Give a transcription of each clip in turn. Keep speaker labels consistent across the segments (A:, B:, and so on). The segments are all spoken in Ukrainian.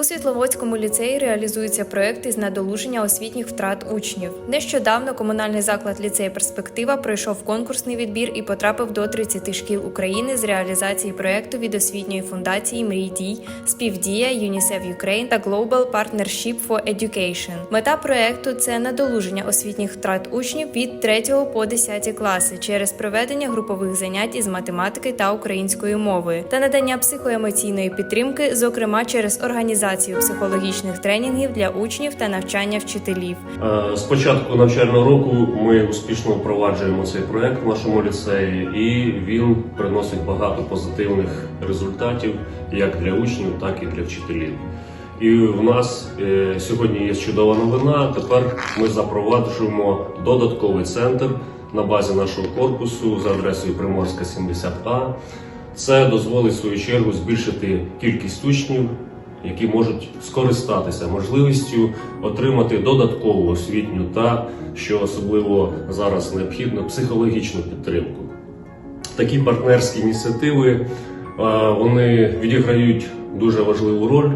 A: У Світловодському ліцеї реалізуються проекти з надолуження освітніх втрат учнів. Нещодавно комунальний заклад ліцей Перспектива пройшов конкурсний відбір і потрапив до 30 шкіл України з реалізації проекту від освітньої фундації Мрій дій, співдія UNICEF Ukraine та Global Partnership for Education. Мета проекту це надолуження освітніх втрат учнів від 3 по 10 класи через проведення групових занять із математики та української мови та надання психоемоційної підтримки, зокрема через організацію психологічних тренінгів для учнів та навчання вчителів.
B: Е, З початку навчального року ми успішно впроваджуємо цей проект в нашому ліцеї, і він приносить багато позитивних результатів як для учнів, так і для вчителів. І в нас е, сьогодні є чудова новина. Тепер ми запроваджуємо додатковий центр на базі нашого корпусу за адресою Приморська 70А. Це дозволить в свою чергу збільшити кількість учнів, які можуть скористатися можливістю отримати додаткову освітню та, що особливо зараз необхідно, психологічну підтримку. Такі партнерські ініціативи е, вони відіграють дуже важливу роль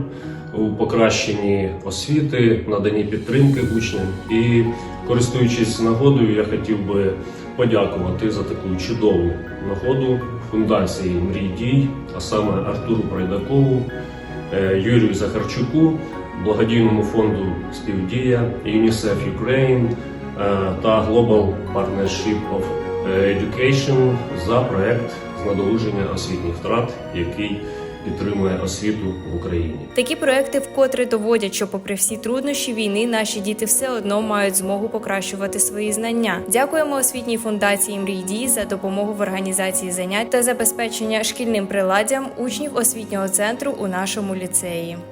B: у покращенні освіти, наданні підтримки учням. І користуючись нагодою, я хотів би подякувати за таку чудову нагоду фундації Мрій дій, а саме Артуру Прайдакову, Юрію Захарчуку, благодійному фонду Співдія, UNICEF Ukraine е, та Global Partnership of Education за проект з надолуження освітніх втрат, який підтримує освіту в Україні.
A: Такі проекти вкотре доводять, що, попри всі труднощі війни, наші діти все одно мають змогу покращувати свої знання. Дякуємо освітній фундації «Мрій дій» за допомогу в організації занять та забезпечення шкільним приладдям учнів освітнього центру у нашому ліцеї.